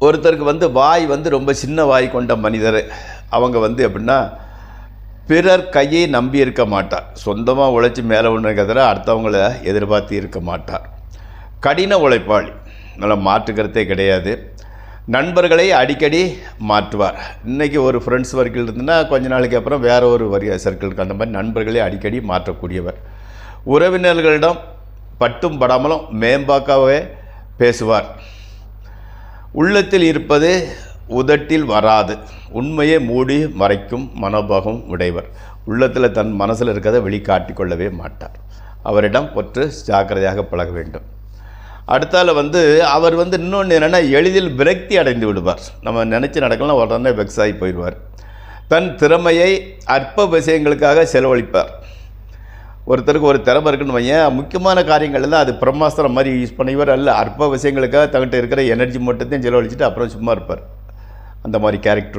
ஒருத்தருக்கு வந்து வாய் வந்து ரொம்ப சின்ன வாய் கொண்ட மனிதர். அவங்க வந்து எப்படின்னா பிறர் கையை நம்பி இருக்க மாட்டார். சொந்தமாக உழைச்சி மேலே ஒன்றுங்கிறத அடுத்தவங்கள எதிர்பார்த்து இருக்க மாட்டார். கடின உழைப்பாளி. நல்லா மாற்றுக்கிறதே கிடையாது. நண்பர்களை அடிக்கடி மாற்றுவார். இன்றைக்கி ஒரு ஃப்ரெண்ட்ஸ் சர்க்கிள் இருந்துன்னா கொஞ்ச நாளைக்கு அப்புறம் வேறு ஒரு வரி சர்க்கிளுக்கு அந்த மாதிரி நண்பர்களை அடிக்கடி மாற்றக்கூடியவர். உறவினர்களிடம் பட்டும் படாமலும் மேம்பாக்காகவே பேசுவார். உள்ளத்தில் இருப்பது உதட்டில் வராது. உண்மையை மூடி மறைக்கும் மனோபாகம் உடையவர். உள்ளத்தில் தன் மனசில் இருக்கிறத வெளிக்காட்டி கொள்ளவே மாட்டார். அவரிடம் ஒற்று ஜாக்கிரதையாக பழக வேண்டும். அடுத்தால வந்து அவர் வந்து இன்னொன்று என்னென்னா எளிதில் விரக்தி அடைந்து விடுவார். நம்ம நினச்சி நடக்கலாம் உடனே வெக்ஸாகி ஆகி போயிடுவார். தன் திறமையை அற்ப விஷயங்களுக்காக செலவழிப்பார். ஒருத்தருக்கு ஒரு திறமை இருக்குன்னு வையன். முக்கியமான காரியங்கள் அது பிரம்மாஸ்திரம் மாதிரி யூஸ் பண்ணிவர் அல்ல அற்ப விஷயங்களுக்காக தங்கிட்ட இருக்கிற எனர்ஜி மட்டும்தான் செலவழிச்சிட்டு அப்புறம் சும்மா இருப்பார். அந்த மாதிரி கேரக்டர்